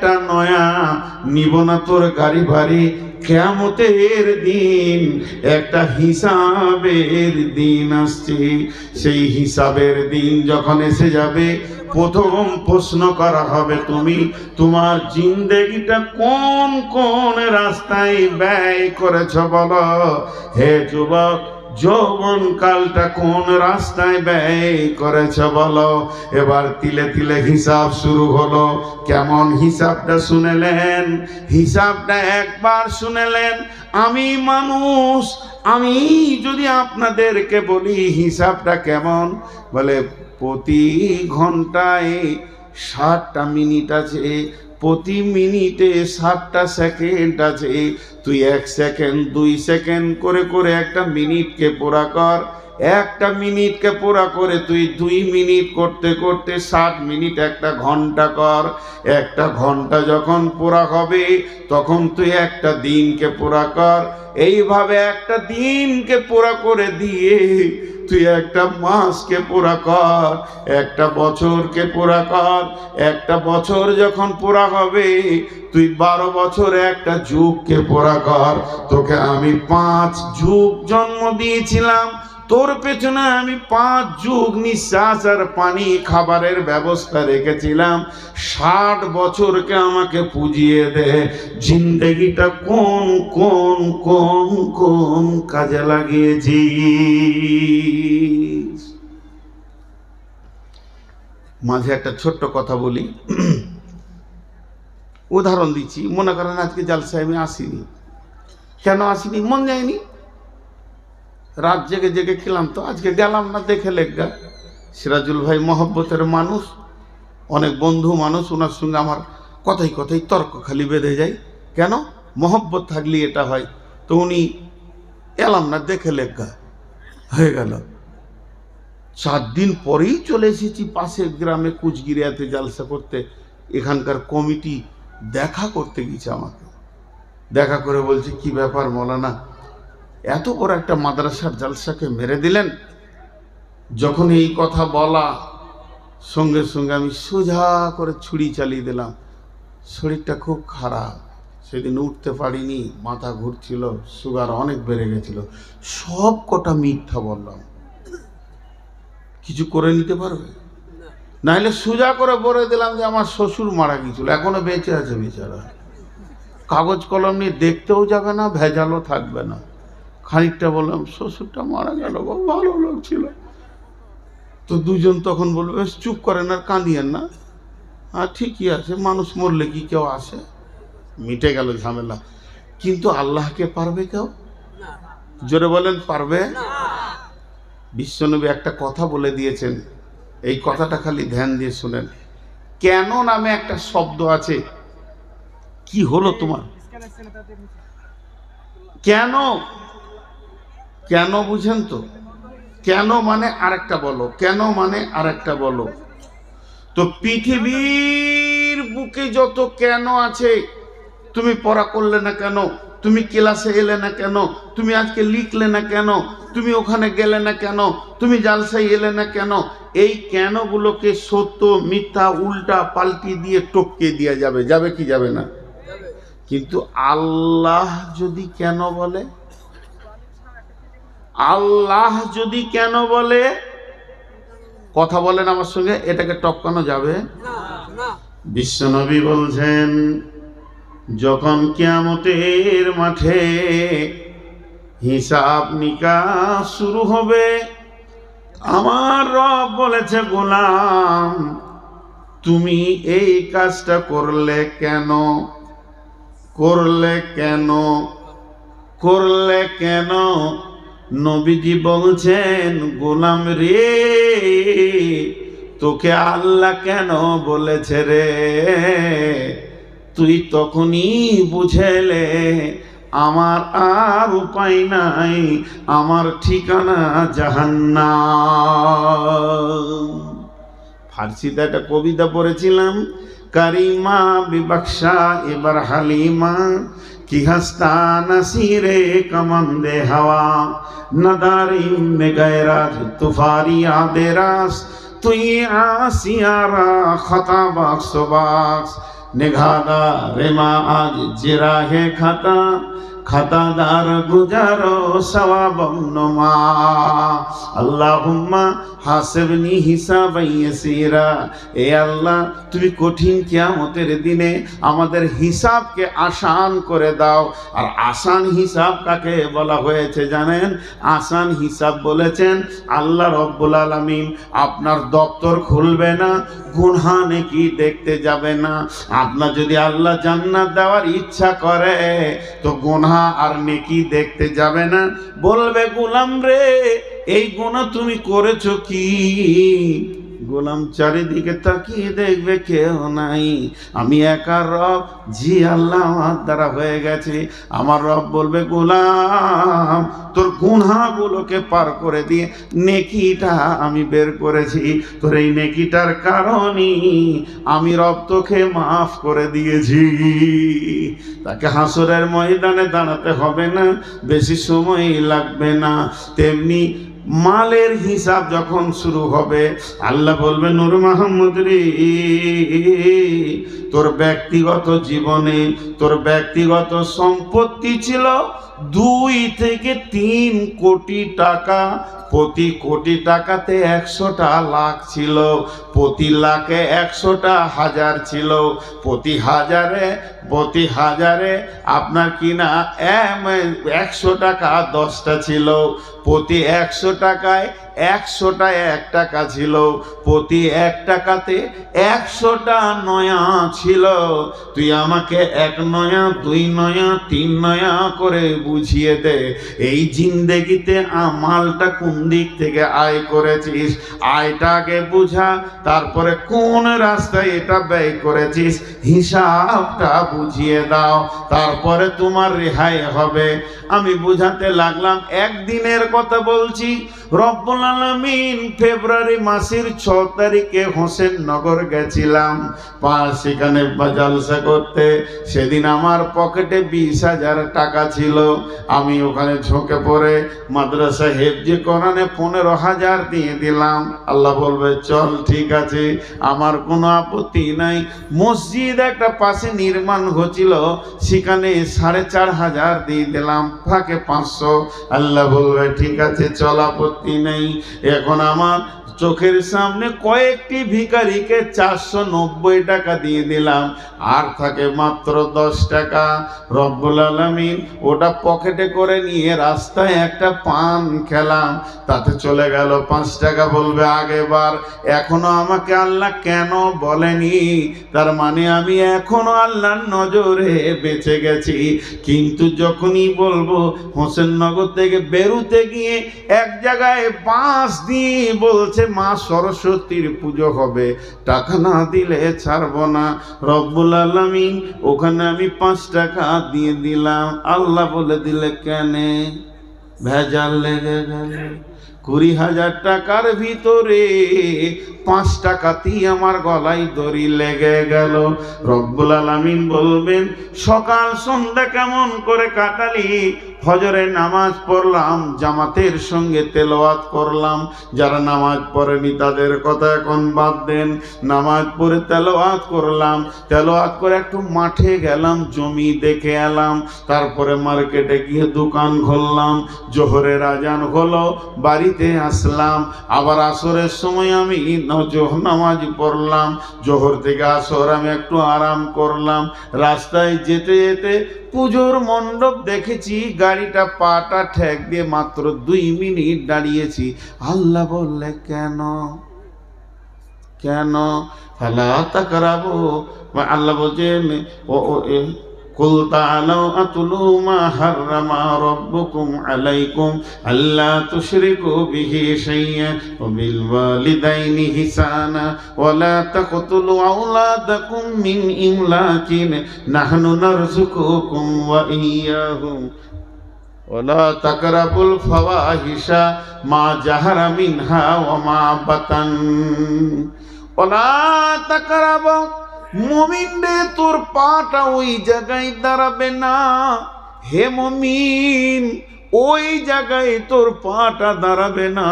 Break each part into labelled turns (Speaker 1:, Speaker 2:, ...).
Speaker 1: একটা নয়া নিব না তোর গাড়ি ভারী কেমতের দিন একটা হিসাবের দিন আসছে। সেই হিসাবের দিন যখন এসে যাবে, প্রথম প্রশ্ন করা হবে তুমি, তোমার জিন্দেগিটা কোন কোন রাস্তায় ব্যয় করেছ বলো? হে যুবক যৌবন কালটা কোন রাস্তায় ব্যয় করেছ বলো? এবার তিলে তিলে হিসাব শুরু হলো। কেমন হিসাবটা শুনেলেন? হিসাবটা একবার শুনেলেন, আমি মানুষ, আমি যদি আপনাদেরকে বলি হিসাবটা কেমন? বলে, প্রতি ঘন্টায় ষাটটা মিনিট আছে। প্রতি মিনিটে ষাটটা সেকেন্ড আছে। তুই এক সেকেন্ড, দুই সেকেন্ড করে করে একটা মিনিটকে পোড়া কর। একটা মিনিটকে পুরা করে তুই দুই মিনিট করতে করতে ষাট মিনিট একটা ঘণ্টা কর। একটা ঘণ্টা যখন পুরা হবে, তখন তুই একটা দিনকে পুরা কর। এইভাবে একটা দিনকে পুরা করে দিয়ে তুই একটা মাসকে পোড়া কর, একটা বছরকে পোড়া কর, একটা বছর যখন পোড়া হবে, তুই বারো বছর একটা যুগকে পোড়া কর। তোকে আমি পাঁচ যুগ জন্ম দিয়েছিলাম তোর পেছনে আমি পাঁচ যুগ নিঃশ্বাস আর পানি খাবারের ব্যবস্থা রেখেছিলাম। ষাট বছরকে আমাকে পুজিয়ে দে। জিন্দগিটা কোন কোন কোন কোন কাজে লাগিয়েছি মাঝে একটা ছোট্ট কথা বলি। উদাহরণ দিচ্ছি। মনে করেন আজকে জালসায় আমি আসিনি। কেন আসিনি? মন যায়নি? রাত জেগে জেগে খেলাম তো, আজকে গেলাম না, দেখে লেগা সিরাজুল ভাই মহব্বতের মানুষ, অনেক বন্ধু মানুষ, ওনার সঙ্গে আমার কথাই কথাই তর্ক খালি বেঁধে যায়। কেন? মহব্বত থাকলে এটা হয়। তো উনি এলাম না, দেখে লেগা হয়ে গেল। চার দিন পরেই চলে এসেছি পাশের গ্রামে কুচগিরিয়াতে জালসা করতে। এখানকার কমিটি দেখা করতে গেছে আমাকে। দেখা করে বলছে, কি ব্যাপার মলানা? এত বড় একটা মাদ্রাসার জালসাকে মেরে দিলেন, যখন এই কথা বলা, সঙ্গে সঙ্গে আমি সোজা করে ছুরি চালিয়ে দিলাম। শরীরটা খুব খারাপ, সেদিন উঠতে পারিনি, মাথা ঘুরছিল, সুগার অনেক বেড়ে গেছিল। সব কটা মিথ্যা বললাম। কিছু করে নিতে পারবে? নাহলে সোজা করে বলে দিলাম যে আমার শ্বশুর মারা গিয়েছিল এখনও বেঁচে আছে বেচারা। কাগজ কলম নিয়ে দেখতেও যাবে না, ভেজালও থাকবে না। খানিকটা বললাম শ্বশুরটা মারা গেল ভালো লোক ছিল। তো দুজন তখন বলবে "বেশ, চুপ করেন আর কাঁদিয়েন না। হ্যাঁ ঠিকই আছে মানুষ মরলে কি কেউ আসে? মিটে গেল ঝামেলা। কিন্তু আল্লাহকে পারবে কেউ? জোরে বলেন পারবে? বিশ্বনবী একটা কথা বলে দিয়েছেন। এই কথাটা খালি ধ্যান দিয়ে শুনেন। কেন নামে একটা শব্দ আছে? কি হলো তোমার? কেন? কেন বুঝেন তো? কেন মানে আরেকটা বলো, কেন মানে আরেকটা বলো। তো পৃথিবীর বুকে যত কেন আছে, তুমি পড়া করলে না কেন? তুমি ক্লাসে এলে না কেন? তুমি আজকে লিখলে না কেন? তুমি ওখানে গেলে না কেন? তুমি জালসাই এলে না কেন? এই কেনগুলোকে সত্য, মিথ্যা, উল্টা, পাল্টি দিয়ে টপকে দেওয়া যাবে। যাবে কি যাবে না? কিন্তু আল্লাহ যদি কেন বলে? আল্লাহ যদি কেন বলে, কথা বলেন আমার সঙ্গে, এটাকে টপকানো যাবে? বিশ্বনবী বলছেন, যখন কিয়ামতের মাঠে হিসাব নিকাশ শুরু হবে, আমার রব বলেছে, গোলাম, তুমি এই কাজটা করলে কেন? করলে কেন? করলে কেন? নবীজি বলছেন, গোলাম রে, তোকে আল্লাহ কেন বলেছে রে? তুই তখনই বুঝেলে, আমার আর উপায় নাই, আমার ঠিকানা জাহান্না ফার্সিতে একটা কবিতা পড়েছিলাম, কারিমা বিবক্সা, এবার হালিমা कि हस्ता न किहस्तानसीरे कमंदे हवा न दारी में गैरा तुफारी आदेरास तुई आसियारा खता बाक्स बाक्स निघादा रेमा आज जिरा है खता খাতাদার গুজারো সওয়াবম নুমা। আল্লাহুম্মা হাসিবনি হিসাবান ইয়াসিরা। এ আল্লাহ, তুমি কঠিন কিয়ামতের দিনে আমাদের হিসাবকে আসান করে দাও। আর আসান হিসাব কাকে বলা হয়েছে জানেন? আসান হিসাব বলেছেন, আল্লাহ রব্বুল আলামিন আপনার দপ্তর খুলবে না, গুনহা নেকি দেখতে যাবে না। আপনার যদি আল্লাহ জান্নাত দেওয়ার ইচ্ছা করে, তো গুনহা আর নেকি দেখতে যাবে না। বলবে গোলাম রে এই গুণা তুমি করেছ কি? গোলাম চারিদিকে তাকিয়ে দেখবে কেউ নাই। আমি একা রব, জি আল্লাহ আমার দ্বারা হয়ে গেছে। আমার রব বলবে, গোলাম, তোর গুনাগুলোকে পার করে দিয়ে নেকিটা আমি বের করেছি। তোর এই নেকিটার কারণই আমি রব তোকে মাফ করে দিয়েছি। তাকে হাসরের ময়দানে দাঁড়াতে হবে না, বেশি সময় লাগবে না। তেমনি মালের হিসাব যখন শুরু হবে আল্লাহ বলবে নূর মাহমুদ রে তোর ব্যক্তিগত জীবনে তোর ব্যক্তিগত সম্পত্তি ছিল দুই থেকে তিন কোটি টাকা। প্রতি কোটি টাকাতে একশোটা লাখ ছিল, প্রতি লাখে একশোটা হাজার ছিল। প্রতি হাজারে প্রতি হাজারে আপনার কিনা একশো টাকা দশটা ছিল। প্রতি একশো টাকায় একশোটা এক টাকা ছিল, প্রতি এক টাকাতে একশোটা নয়া ছিল। তুই আমাকে এক নয়া, দুই নয়া, তিন নয়া করে বুঝিয়ে দে। এই জিন্দেগিতে আমালটা কোন দিক থেকে আয় করেছিস? আয়টাকে বুঝা, তারপরে কোন রাস্তায় এটা ব্যয় করেছিস? হিসাবটা বুঝিয়ে দাও, তারপরে তোমার রেহাই হবে। আমি বুঝাতে লাগলাম, একদিনের কথা বলছি। রব্বুল আলমিন ফেব্রুয়ারি মাসের ছ তারিখে হোসেন নগর গেছিলাম। পা সেখানে জলসা করতে। সেদিন আমার পকেটে বিশ হাজার টাকা ছিল। আমি ওখানে ঝোঁকে পড়ে মাদ্রাসা হেফজি কোরআনে পনেরো হাজার দিয়ে দিলাম। আল্লাহ বলবে, চল, ঠিক আছে। আমার কোনো আপত্তি নাই। মসজিদ একটা পাশে নির্মাণ হচ্ছিল। সেখানে সাড়ে চার হাজার দিয়ে দিলাম। ফাঁকে পাঁচশো। আল্লাহ বলবে, ঠিক আছে, চল, আপত্তি নেই। এখন আমার চোখের সামনে কয়েকটি ভিখারিকে চারশো নব্বই টাকা দিয়ে দিলাম। আর থাকে মাত্র দশ টাকা। রব্বুল আলমিন ওটা পকেটে করে নিয়ে রাস্তায় একটা পান খেলাম। তাতে চলে গেল পাঁচ টাকা বলবে আগেবার এখনও আমাকে আল্লাহ কেন বলেনি? তার মানে আমি এখনও আল্লাহর নজরে বেঁচে গেছি। কিন্তু যখনই বলব, হোসেননগর থেকে বেরুতে গিয়ে এক জায়গায় বাঁশ দিয়ে বলছে মা সরস্বতীর পুজো হবে, টাকা না দিলে ছাড়বো না। রব্বুল আলমিন, ওখানে আমি পাঁচ টাকা দিয়ে দিলাম। আল্লাহ বলে দিলে কেনে? ভেজাল লেগে গেল। কুড়ি হাজার টাকার ভিতরে পাঁচ টাকাতেই আমার গলায় দড়ি লেগে গেল। রব্বুল আলামিন বলবেন, সকাল সন্ধ্যা কেমন করে কাটালি? ফজরে নামাজ পড়লাম, জামাতের সঙ্গে তেলাওয়াত করলাম। যারা নামাজ পড়েনি তাদের কথা এখন বাদ দেন। নামাজ পড়ে তেলাওয়াত করলাম। তেলাওয়াত করে একটু মাঠে গেলাম, জমি দেখে এলাম। তারপরে মার্কেটে গিয়ে দোকান খুললাম। জোহরের আজান হলো, বাড়িতে আসলাম। আবার আসরের সময় আমি নামাজ পড়লাম। জোহর থেকে আসর আমি একটু আরাম করলাম। রাস্তায় যেতে যেতে পুজোর মণ্ডপ দেখেছি, গাড়িটা পাটা ঠেক দিয়ে মাত্র দুই মিনিট দাঁড়িয়েছি। আল্লাহ বললে, কেন? কেন? ফেলা তা করাবো আল্লাহ বলছেন ও قل تعالوا أتلوا ما حرم ربكم عليكم ألا تشركوا به شيئا وبالوالدين حسانا ولا تقتلوا أولادكم من إملاق نحن نرزقكم وإياهم ولا تقربوا الفواحش ما جهر منها وما بطن ولا تقربوا মমিন রে, তোর পাটা ওই জায়গায় দাঁড়াবে না। হে মমিন, ওই জায়গায় তোর পাটা দাঁড়াবে না।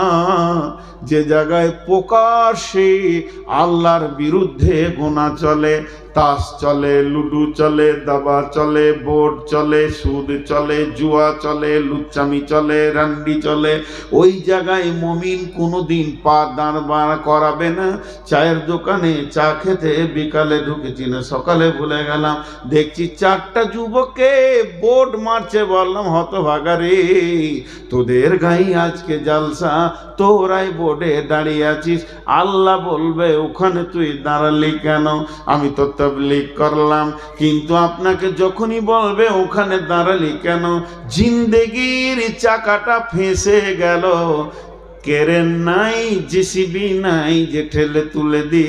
Speaker 1: যে জায়গায় প্রকাশ্যে আল্লাহর বিরুদ্ধে গোনা চলে, তাস চলে, লুডু চলে, দাবা চলে বোর্ড চলে, সুদ চলে, জুয়া চলে, লুচ্চামি চলে, রান্ডি চলে, ওই জায়গায় মমিন কোনোদিন পা দাঁড় বার করাবে না। চায়ের দোকানে চা খেতে বিকালে ঢুকেছি না, সকালে ভুলে গেলাম। দেখছি চারটা যুবককে বোর্ড মারছে, বললাম, হতভাগা রে, তোদের গাই আজকে জালসা, তোরাই বোর্ডে দাঁড়িয়ে আছিস? আল্লাহ বলবে, ওখানে তুই দাঁড়ালি কেন? আমি তো তবলিক করলাম। কিন্তু আপনাকে যখনই বলবে, ওখানে দাঁড়ালি কেন? জিন্দেগির চাকাটা ফেঁসে গেল। কেরেন নাই জেসিবি নাই যে ঠেলে তুলে দি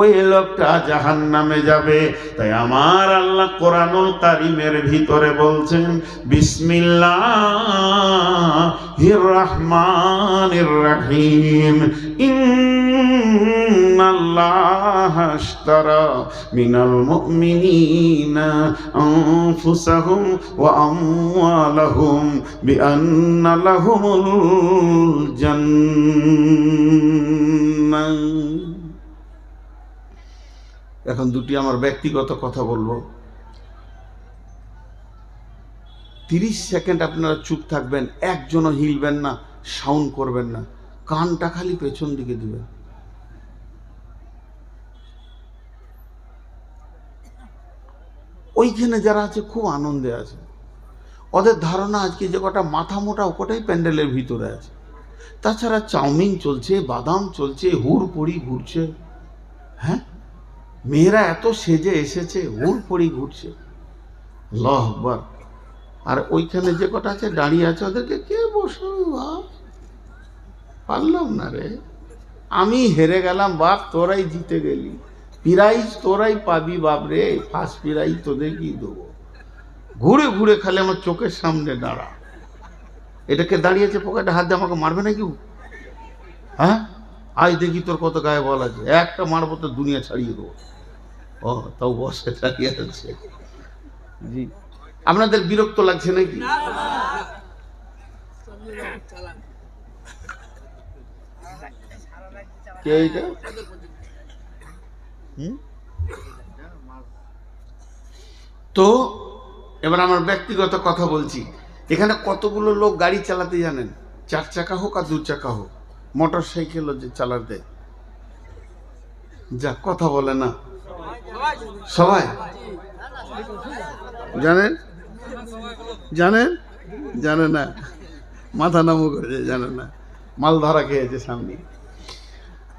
Speaker 1: ওই লোকটা জাহান নামে যাবে। তাই আমার আল্লাহ কোরআনুল কারিমের ভিতরে বলছেন বিসমিল্লাহ রহমানির রহিম। আশতারা মিনাল মুমিনিনা আনফুসাহুম ওয়া আমওয়ালাহুম বিআন্না লাহুমুল জান্নাহ এখন দুটি আমার ব্যক্তিগত কথা বলব। তিরিশ সেকেন্ড আপনারা চুপ থাকবেন, একজনও হিলবেন না, সাউন্ড করবেন না, কানটা খালি পেছন দিকে দিবেন। ওইখানে যারা আছে খুব আনন্দে আছে। ওদের ধারণা আজকে যে কটা মাথা মোটা ওটাই প্যান্ডেলের ভিতরে আছে। তাছাড়া চাউমিন চলছে, বাদাম চলছে হুড় পড়ি ঘুরছে। হ্যাঁ? মেয়েরা এত সেজে এসেছে হুড় পড়ি ঘুরছে। আল্লাহ আকবার। আর ওইখানে যে কটা আছে, দাঁড়িয়ে আছে ওদেরকে কে বসাবে বাপ? পারলাম না রে। আমি হেরে গেলাম, বাপ তোরাই জিতে গেলি। প্রাইজ তোরাই পাবি বাপ রে ফার্স্ট প্রাইজ তোদের কি দেবো। ঘুরে ঘুরে খালি আমার চোখের সামনে দাঁড়া। এটাকে দাঁড়িয়েছে পকেটে হাত দিয়ে আমাকে মারবে নাকি ও? হ্যাঁ? আজ দেখি তোর কত গায়ে বল আছে। একটা মারবো তো দুনিয়া ছাড়িয়ে দেবো। ও তাও বসে দাঁড়িয়ে আছে। জি। আপনাদের বিরক্ত লাগছে নাকি? কে এইটা? তো, এবার আমার ব্যক্তিগত কথা বলছি। এখানে কতগুলো লোক গাড়ি চালাতে জানেন? চার চাকা হোক আর দু চাকা হোক। মোটর সাইকেলও যে চালাতে যা, কথা বলে না। সবাই? জানেন? জানেন? জানে না। মাথা নামও করেছে জানে না। মাল ধরা খেয়েছে সামনে।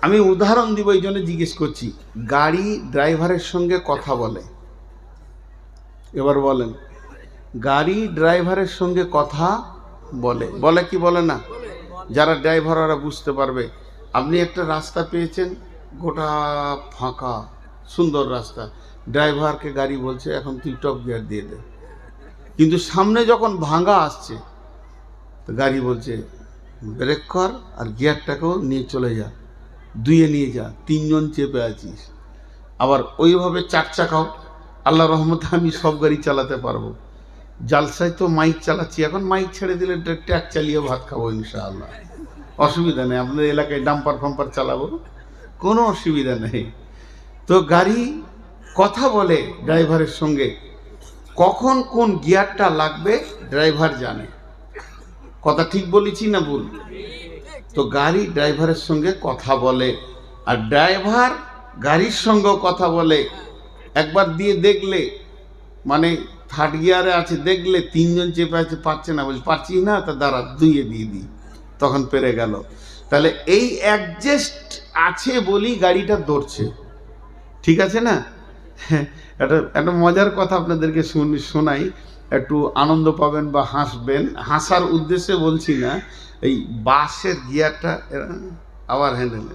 Speaker 1: আমি উদাহরণ দিব এই জন্য জিজ্ঞেস করছি, গাড়ি ড্রাইভারের সঙ্গে কথা বলে। এবার বলেন, গাড়ি ড্রাইভারের সঙ্গে কথা বলে। বলে কি বলে না? যারা ড্রাইভার, ওরা বুঝতে পারবে। আপনি একটা রাস্তা পেয়েছেন, গোটা ফাঁকা, সুন্দর রাস্তা। ড্রাইভারকে গাড়ি বলছে, এখন তুই টপ গিয়ার দিয়ে দে। কিন্তু সামনে যখন ভাঙা আসছে, তো গাড়ি বলছে, ব্রেক কর আর গিয়ারটাকেও নিয়ে চলে যা। দুইয়ে নিয়ে যা, তিনজন চেপে আছিস। আবার ওইভাবে চার চাকাও আল্লাহ রহমতে আমি সব গাড়ি চালাতে পারব। জালসায় তো মাইক চালাচ্ছি, এখন মাইক ছেড়ে দিলে ট্র্যাক চালিয়ে ভাত খাব ইনশাআল্লাহ। অসুবিধা নেই, আপনাদের এলাকায় ডাম্পার ফাম্পার চালাবো, কোনো অসুবিধা নেই। তো গাড়ি কথা বলে ড্রাইভারের সঙ্গে, কখন কোন গিয়ারটা লাগবে ড্রাইভার জানে। কথা ঠিক বলেছি না ভুল? তো গাড়ি ড্রাইভারের সঙ্গে কথা বলে, আর ড্রাইভার গাড়ির সঙ্গেও কথা বলে। একবার দিয়ে দেখলে মানে থার্ড গিয়ারে আছে, দেখলে তিনজন চেপে আছে, পারছে না, বলছে, পারছি না, তা দাঁড়া দুইয়ে দিয়ে দিই। তখন পেরে গেল। তাহলে এই অ্যাডজাস্ট আছে বলেই গাড়িটা দৌড়ছে ঠিক আছে না? একটা একটা মজার কথা আপনাদেরকে শুনি, শোনাই। একটু আনন্দ পাবেন বা হাসবেন। হাসার উদ্দেশ্যে বলছি না এই বাসের গিয়ারটা আবার হ্যান্ডেল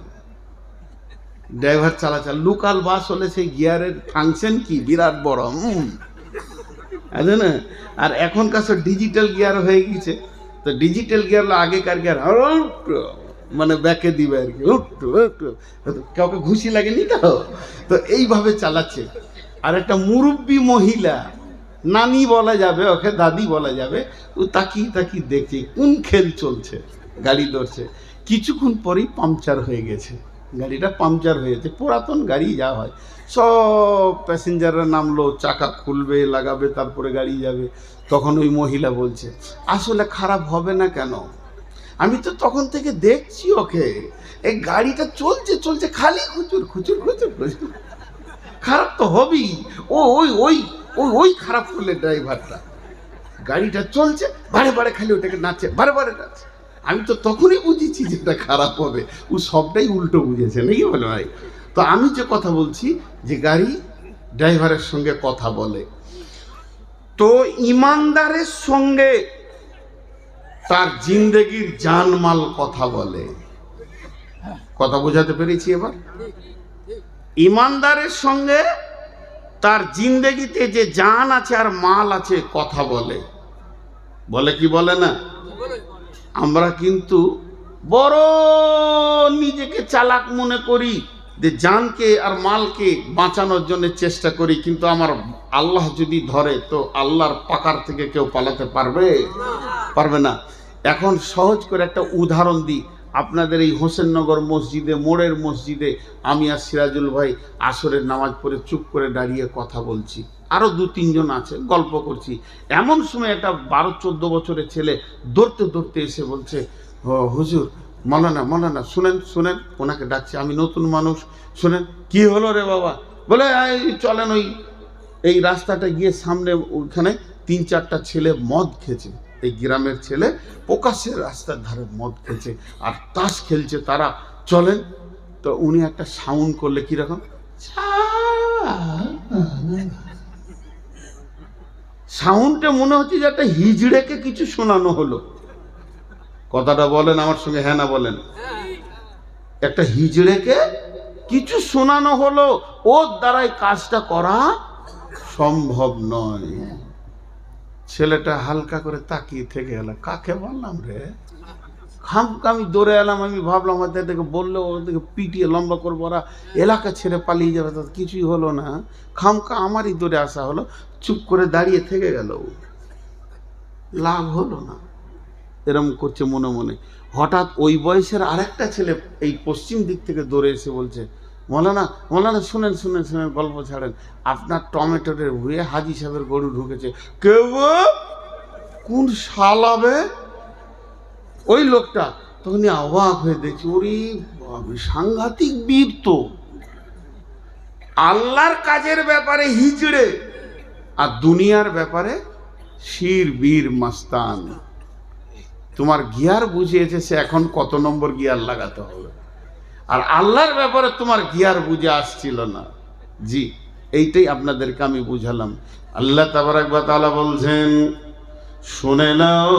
Speaker 1: ড্রাইভার চালাচাল লোকাল বাস হলে সেই গিয়ারের ফাংশন কি? বিরাট বড় আছে না আর এখনকার সব ডিজিটাল গিয়ার হয়ে গেছে তো ডিজিটাল গিয়ার হলো আগেকার গিয়ার মানে ব্যাকে দিবে আর কি। কাউকে ঘুষি লাগেনি তো? তো এইভাবে চালাচ্ছে। আর একটা মুরব্বী মহিলা নানি বলা যাবে, ওকে দাদি বলা যাবে। ও তাকিয়ে তাকিয়ে দেখছে, কোন খেল চলছে? গাড়ি ধরছে। কিছুক্ষণ পরেই পাংচার হয়ে গেছে। গাড়িটা পাংচার হয়েছে পুরাতন গাড়ি যা হয়। সব প্যাসেঞ্জাররা নামলো, চাকা খুলবে, লাগাবে, তারপরে গাড়ি যাবে। তখন ওই মহিলা বলছে, আসলে খারাপ হবে না কেন? আমি তো তখন থেকে দেখছি ওকে। এই গাড়িটা চলছে চলছে, খালি খুচুর খুচুর খুচুর খুচুর। খারাপ তো হবেই। ও, ওই ওই ওই ওই খারাপ করলে ড্রাইভারটা। গাড়িটা চলছে, বারে বারে খালি ওটাকে নাচছে, বারে বারে নাচছে। আমি তো তখনই বুঝেছি যে এটা খারাপ হবে। ও সবটাই উল্টো বুঝেছে, নাকি বলে ভাই? তো আমি যে কথা বলছি, যে গাড়ি ড্রাইভারের সঙ্গে কথা বলে, তো ইমানদারের সঙ্গে তার জিন্দেগির জানমাল কথা বলে। কথা বোঝাতে পেরেছি এবার? ইমানদারের সঙ্গে তার জিন্দেগিতে যে জান আছে আর মাল আছে কথা বলে। বলে কি বলে না? আমরা কিন্তু বড় নিজেকে চালাক মনে করি যে জানকে আর মালকে বাঁচানোর জন্য চেষ্টা করি, কিন্তু আমার আল্লাহ যদি ধরে তো আল্লাহর পাকার থেকে কেউ পালাতে পারবে? পারবে না। এখন সহজ করে একটা উদাহরণ দিই। আপনাদের এই হোসেননগর মসজিদে, মোড়ের মসজিদে আমি আর সিরাজুল ভাই আসরের নামাজ পড়ে চুপ করে দাঁড়িয়ে কথা বলছি। আরও দু, তিনজন আছে, গল্প করছি। এমন সময় একটা বারো, চোদ্দ বছরের ছেলে দৌড়তে দৌড়তে এসে বলছে হুজুর মলানা মলানা শুনেন শুনেন। ওনাকে ডাকছে, আমি নতুন মানুষ, শুনেন। কি হলো রে বাবা? বলে চলেন ওই, এই রাস্তাটা গিয়ে সামনে ওইখানে তিন, চারটা ছেলে মদ খেয়েছে। এই গ্রামের ছেলে প্রকাশ্যের রাস্তার ধারে মদ খেলছে আর তাস খেলছে তারা। চলেন, তো উনি একটা সাউন্ড করলে কীরকম সাউন্ডটা মনে হচ্ছে যে একটা হিজড়েকে কিছু শোনানো হলো। কথাটা বলেন, আমার সঙ্গে হ্যাঁ না বলেন। একটা হিজড়েকে কিছু শোনানো হলো, ওর দ্বারাই কাজটা করা সম্ভব নয়। ছেলেটা হালকা করে তাকিয়ে থেকে গেল কাকে বললাম রে? খামকা আমি দৌড়ে এলাম, আমি ভাবলাম হয়তো এদেরকে বললে ওদেরকে পিটিয়ে লম্বা করব ওরা এলাকা ছেড়ে পালিয়ে যাবে, তো কিছুই হলো না। খামকা আমারই দৌড়ে আসা হলো, চুপ করে দাঁড়িয়ে থেকে গেল। লাভ হলো না। এরম করছে মনে মনে। হঠাৎ ওই বয়সের আরেকটা ছেলে এই পশ্চিম দিক থেকে দৌড়ে এসে বলছে মৌলানা মৌলানা শুনেন শুনেন শুনেন, গল্প ছাড়েন। আপনার টমেটোর ভুয়ে হাজি সাহেবের গরু ঢুকেছে। কেউ? কোন শালাবে ওই লোকটা। তখনই অবাক হয়ে দেখছি, ওরে সাংঘাতিক বীর তো। আল্লাহর কাজের ব্যাপারে হিজড়ে। আর দুনিয়ার ব্যাপারে শির, বীর, মাস্তান। তোমার গিয়ার বুঝিয়েছে, সে এখন কত নম্বর গিয়ার লাগাতে হবে। আর আল্লাহর ব্যাপারে তোমার গিয়ার বুঝে আসছিল না। জি, এইটাই আপনাদেরকে আমি বুঝালাম। আল্লাহ তাবারাকবা তালা বলছেন, শুনে নাও,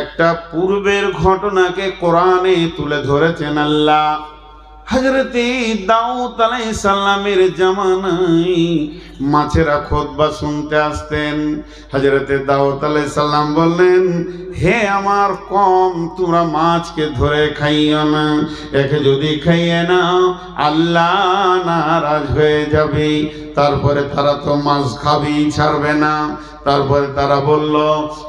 Speaker 1: একটা পূর্বের ঘটনাকে কোরআনে তুলে ধরেছেন আল্লাহ। হজরতে দাউদ আলাইহিস সালামের জামানায় মাছেরা খোদবা শুনতে আসতেন। হজরতে দাউদ আলাইহিস সালাম বললেন, হে আমার কম, তোমরা মাছকে ধরে খাইও না। একে যদি খাইয়ে নাও, আল্লাহ নারাজ হয়ে যাবে। তারপরে তারা তো মাছ খাবেই, ছাড়বে না। তারপরে তারা বলল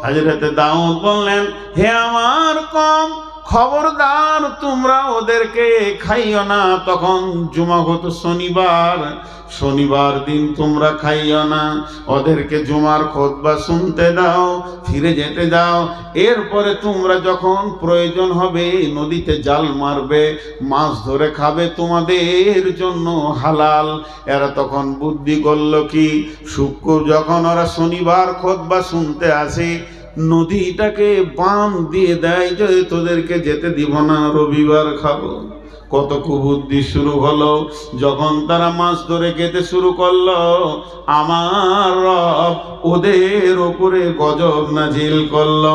Speaker 1: হাজরতে দাউদ বললেন, হে আমার কম খবরদার তোমরা ওদেরকে খাইও না। তখন জুমা হতো শনিবার। শনিবার দিন তোমরা খাইও না। ওদেরকে জুমার খোদবা শুনতে দাও, ফিরে যেতে দাও। এরপরে তোমরা যখন প্রয়োজন হবে নদীতে জাল মারবে, মাছ ধরে খাবে তোমাদের জন্য হালাল। এরা তখন বুদ্ধি করল কি, শুক্র যখন ওরা শনিবার খোদবা শুনতে আসে নদীটাকে বাম দিয়ে দেয় যে তোদেরকে যেতে দিব না, রবিবার খাব। কত কুবুদ্ধি শুরু হলো, যখন তারা মাছ ধরে খেতে শুরু করল, আমার রব ওদের ওপরে গজব নাজিল করল।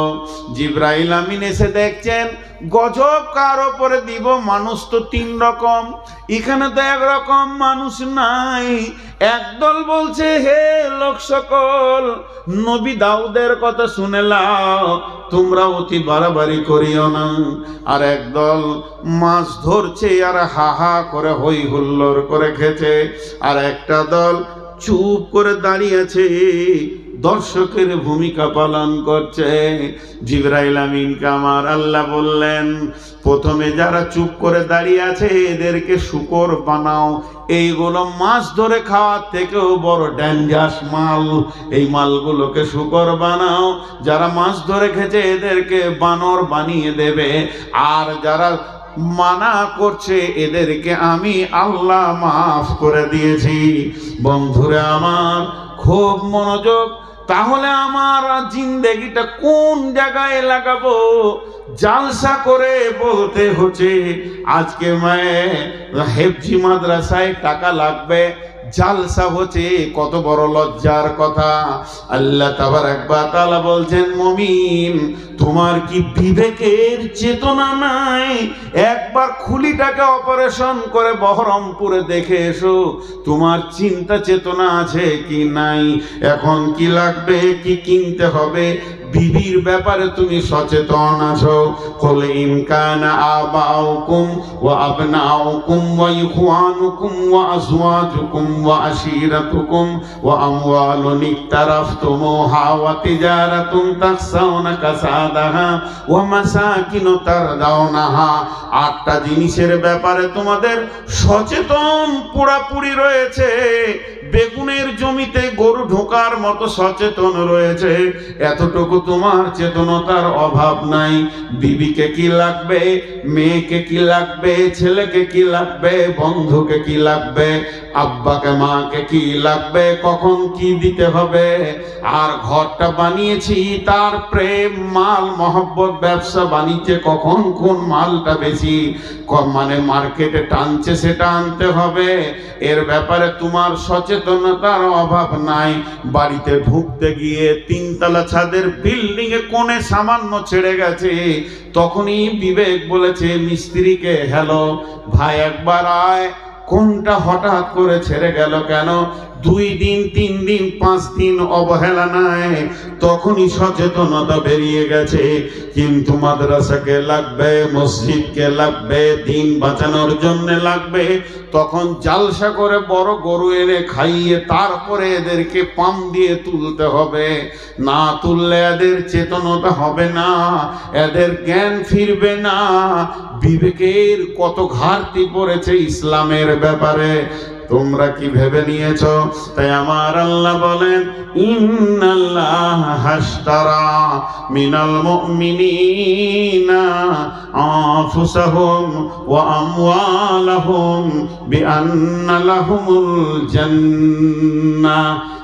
Speaker 1: জিব্রাইল আমিন এসে দেখছেন গজব কার ওপরে দিব? মানুষ তো তিন রকম। এখানে তো একরকম মানুষ নাই। একদল বলছে, হে লোক সকল, নবী দাউদের কথা শুনে লাও তোমরা অতি বাড়াবাড়ি করিও না। আর একদল মাছ ধরছে আর হা হা করে হই হুল্লোড় করে খেছে। আর একটা দল চুপ করে দাঁড়িয়ে আছে। দর্শকের ভূমিকা পালন করছে। জিব্রাইল আমিন কামার আল্লাহ বললেন, প্রথমে যারা চুপ করে দাঁড়িয়ে আছে, এদেরকে শুকর বানাও। এইগুলো মাছ ধরে খাওয়ার থেকেও বড় ডেঞ্জাস মাল। এই মালগুলোকে শুকর বানাও। যারা মাছ ধরে খেছে এদেরকে বানর বানিয়ে দেবে। আর যারা মানা করছে, এদেরকে আমি আল্লাহ মাফ করে দিয়েছি। বন্ধুরা আমার, খুব মনোযোগ তাহলে আমার জিন্দেগিটা কোন জায়গায় লাগাবো? জালসা করে বলতে হচ্ছে, আজকে মায়ে হেফজি মাদ্রাসায় টাকা লাগবে জালসা হচ্ছে কত বড় লজ্জার কথা। আল্লাহ তাবার একবার তালা বলছেন, মমিন, তোমার কি বিবেকের চেতনা নাই? একবার খুলিটাকে অপারেশন করে বহরমপুরে দেখে এসো, তোমার চিন্তা চেতনা আছে কি নাই? এখন কি লাগবে, কি কিনতে হবে? বিবির ব্যাপারে তুমি সচেতন আছো। কল ইনকানা আবাউকুম ওয়া আবনাউকুম ওয়া ইখওয়ানুকুম ওয়া আজওয়াজুকুম ওয়া আশিরাতুকুম ওয়া আমওয়ালুন ইকতারাফতুমুহা ওয়া তিজারাতুন তাখসাউনা কাসাদাহা ওয়া মাসাকিনু তারদাউনাহা। আটটা জিনিসের ব্যাপারে তোমাদের সচেতন পুরাপুরি রয়েছে। বেগুনের জমিতে গরু ঢোকার মতো সচেতন রয়েছে। এতটুকু তোমার চেতনতার অভাব নাই। বিবিকে কি লাগবে, মেয়েকে কি লাগবে, ছেলেকে কি লাগবে, বন্ধুকে কি লাগবে, আব্বাকে, মাকে কি লাগবে, কখন কি দিতে হবে? আর ঘরটা বানিয়েছি তার প্রেম, মাল, মহব্বত, ব্যবসা, বাণিজ্যে কখন কোন মালটা বেশি? মানে মার্কেটে টানছে সেটা আনতে হবে। এর ব্যাপারে তোমার সচেতনতার অভাব নাই। বাড়িতে ঢুকতে গিয়ে তিনতলা ছাদের বিল্ডিং এ কোণে সামান্য ছেড়ে গেছে। তখনই বিবেক বলেছে, মিস্ত্রিকে, হ্যালো, ভাই একবার আয়। কোনটা হঠাৎ করে ছেড়ে গেল কেন? দুই দিন, তিন দিন, পাঁচ দিন অবহেলা নাই। তখনই সচেতনতা বেরিয়ে গেছে। কিন্তু মাদ্রাসাকে লাগবে, মসজিদকে লাগবে, দিন বাঁচানোর জন্য লাগবে। তখন জালসা করে বড় গরু এনে খাইয়ে তারপরে এদেরকে পাম দিয়ে তুলতে হবে। না তুললে এদের চেতনতা হবে না, এদের জ্ঞান ফিরবে না। বিবেকের কত ঘাটতি পড়েছে ইসলামের ব্যাপারে। তোমরা কি ভেবে নিয়েছ? তাই আমার আল্লাহ বলেন ইন্নাল্লাহ মিনাল আমওয়ালাহুম বিআন্না লাহুমুল জান্নাহ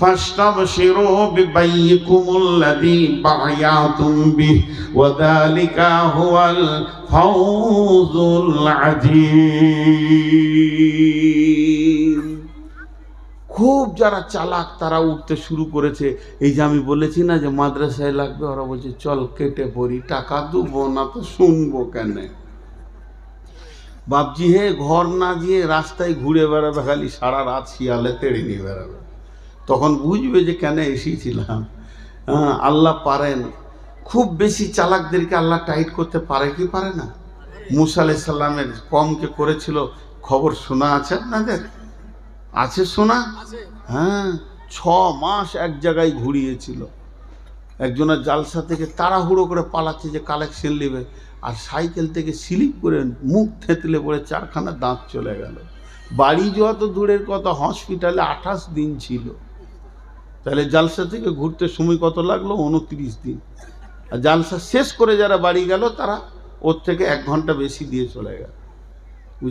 Speaker 1: فاستبشروا ببيكم الذي بايعتم به وذلك هو الفوز العظيم খুব যারা চালাক তারা উঠতে শুরু করেছে এই যে আমি বলেছি না যে মাদ্রাসায় লাগবে ওরা বলছে চল কেটে পড়ি টাকা দেবো না তো শুনবো কেন বাপজি হে ঘর না দিয়ে রাস্তায় ঘুরে বেড়াবে খালি সারা রাত শিয়ালে তেড়ে নিয়ে বেড়াবে তখন বুঝবে যে কেন এসেছিলাম। হ্যাঁ, আল্লাহ পারেন। খুব বেশি চালাকদেরকে আল্লাহ টাইট করতে পারে কি পারে না? মুসা আলাইসাল্লামের কমকে করেছিল খবর শোনা আছে আপনাদের? আছে শোনা? হ্যাঁ ছ মাস এক জায়গায় ঘুরিয়েছিল। একজনের জালসা থেকে তাড়াহুড়ো করে পালাচ্ছে যে কালেকশন নেবে আর সাইকেল থেকে স্লিপ করে মুখ থেতলে পড়ে চারখানা দাঁত চলে গেল। বাড়ি যাওয়া তো দূরের কথা হসপিটালে আঠাশ দিন ছিল। তাহলে জালসা থেকে ঘুরতে সময় কত লাগল? উনত্রিশ দিন। আর জালসা শেষ করে যারা বাড়ি গেল, তারা ওর থেকে এক ঘণ্টা বেশি দিয়ে চলে গেল।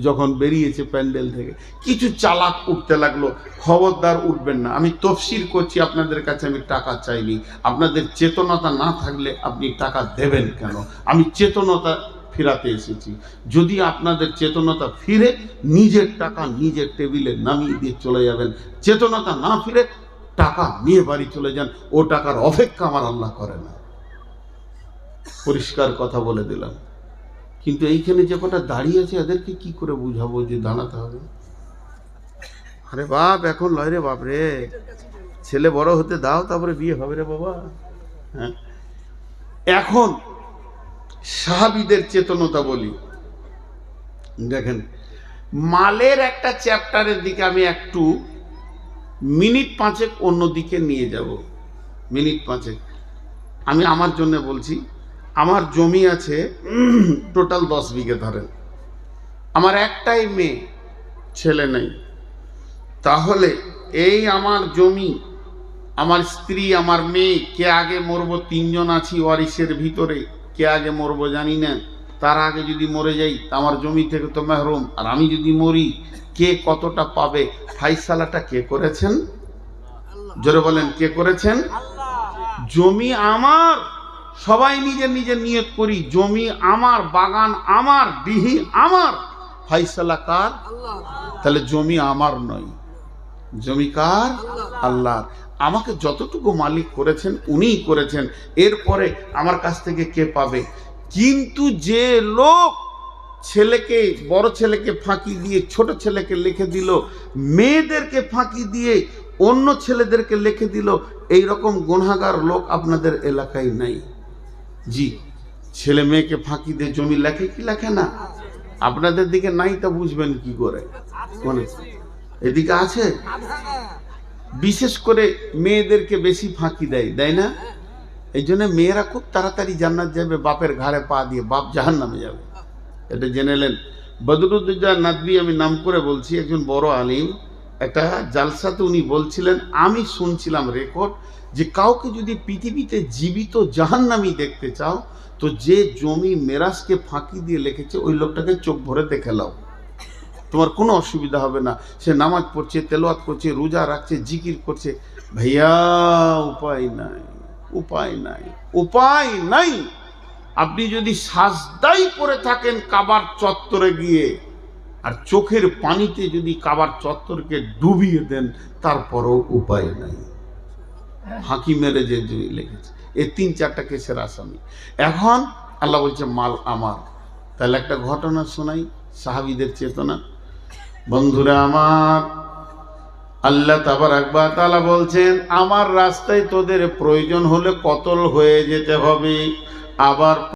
Speaker 1: যখন বেরিয়েছে প্যান্ডেল থেকে, কিছু চালাক উঠতে লাগল। খবরদার উঠবেন না। আমি তফসির করছি, আপনাদের কাছে আমি টাকা চাইনি। আপনাদের চেতনতা না থাকলে আপনি টাকা দেবেন কেন? আমি চেতনতা ফেরাতে এসেছি। যদি আপনাদের চেতনতা ফিরে, নিজের টাকা নিজের টেবিলে নামিয়ে দিয়ে চলে যাবেন। চেতনতা না ফিরে টাকা নিয়ে বাড়ি চলে যান, ও টাকার অপেক্ষা আমার আল্লাহ করে না। পরিষ্কার কথা বলে দিলাম। কিন্তু এইখানে যে কটা দাঁড়িয়ে আছে, এদেরকে কি করে বুঝাবো যে দাঁড়াতে হবে? আরে বাপ, এখন লয় রে বাপ রে। ছেলে বড় হতে দাও, তারপরে বিয়ে হবে রে বাবা। হ্যাঁ। এখন সাহাবিদের চেতনতা বলি। দেখেন, মালের একটা চ্যাপ্টারের দিকে আমি একটু মিনিট পাঁচেক অন্য দিকে নিয়ে যাব। মিনিট পাঁচেক। আমি আমার জন্য বলছি, আমার জমি আছে টোটাল দশ বিঘে ধরেন। আমার একটাই মেয়ে, ছেলে নেই। তাহলে এই আমার জমি, আমার স্ত্রী, আমার মেয়ে, কে আগে মরবো, তিনজন আছি ওয়ারিসের ভিতরে, কে আগে মরবো জানি না। তার আগে যদি মরে যাই আমার জমি থেকে তো মেহরুম। আর আমি যদি মরি, কে কতটা পাবে? ফাইসালাটা কে করেছেন? জোরে বলেন, কে করেছেন? জমি আমার। সবাই নিজের নিজের নিয়ত করি, জমি আমার, বাগান আমার ডিহি আমার। ফাইসালা কার? তাহলে জমি আমার নয়। জমি কার? আল্লাহ আমাকে যতটুকু মালিক করেছেন, উনিই করেছেন। এরপরে আমার কাছ থেকে কে পাবে? কিন্তু যে লোক ছেলেকে, বড় ছেলেকে ফাঁকি দিয়ে, ছোট ছেলেকে লিখে দিল, মেয়েদেরকে ফাঁকি দিয়ে, অন্য ছেলেদেরকে লিখে দিল এই রকম গুণাগার লোক আপনাদের এলাকায় নাই। জি, ছেলে মেয়েকে ফাঁকি দিয়ে জমি লেখে কি লেখে না? আপনাদের দিকে নাই তা বুঝবেন কি করে? মানে এদিকে আছে? বিশেষ করে মেয়েদেরকে বেশি ফাঁকি দেয় দেয় না? এই জন্য মেয়েরা খুব তাড়াতাড়ি জান্নাত যাবে, বাপের ঘাড়ে পা দিয়ে বাপ জাহান নামে যাবে। এটা জেনে নেন। বদরুদ্দোজা নাদবি আমি নাম করে বলছি, একজন বড় আলিম। একটা জালসাতে উনি বলছিলেন, আমি শুনছিলাম রেকর্ড যে কাউকে যদি পৃথিবীতে জীবিত জাহান্নামি দেখতে চাও, তো যে জমি মেরাজকে ফাঁকি দিয়ে লিখেছে, ওই লোকটাকে চোখ ভরে দেখে লাও তোমার কোনো অসুবিধা হবে না। সে নামাজ পড়ছে তেলোয়াত করছে, রোজা রাখছে, জিকির করছে। ভাইয়া, উপায় নাই। উপায় নাই। উপায় নাই। আপনি যদি সাজদাই পরে থাকেন কাবার চত্বরে গিয়ে, আর চোখের পানিতে যদি কাবার চত্বরকে ডুবিয়ে দেন, তারপরও উপায় নাই। হাঁকি মেরে যে লেগেছে এ তিন চারটা কেসের আসামি। এখন আল্লাহ বলছে, মাল আমার। তাহলে একটা ঘটনা শোনাই, সাহাবিদের চেতনা। বন্ধুরা আমার আল্লাহ তাবার আকবা তালা বলছেন, আমার রাস্তায় তোদের প্রয়োজন হলে কতল হয়ে যেতে হবে। আবার